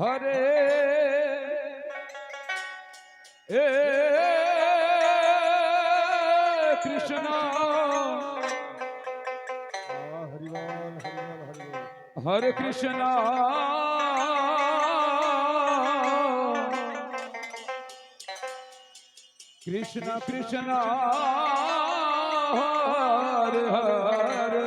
হরে এ Krishna. হরে Krishna. Krishna Krishna. Hare Hare.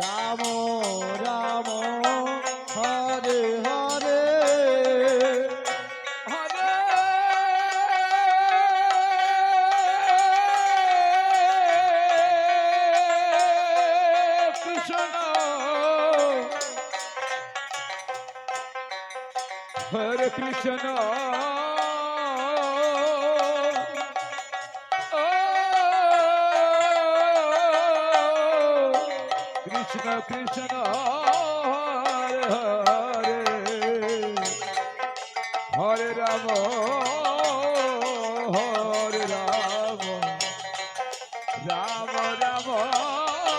Ram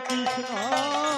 Krishna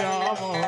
Ram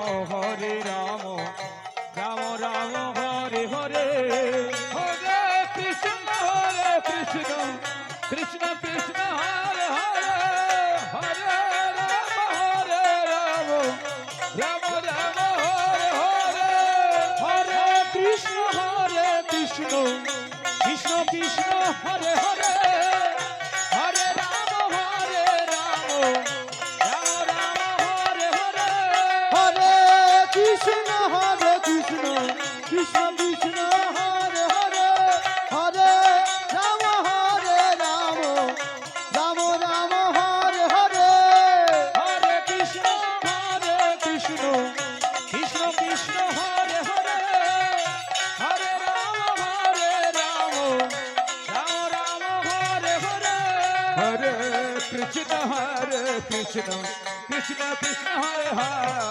Krishna Krishna Hare Hare.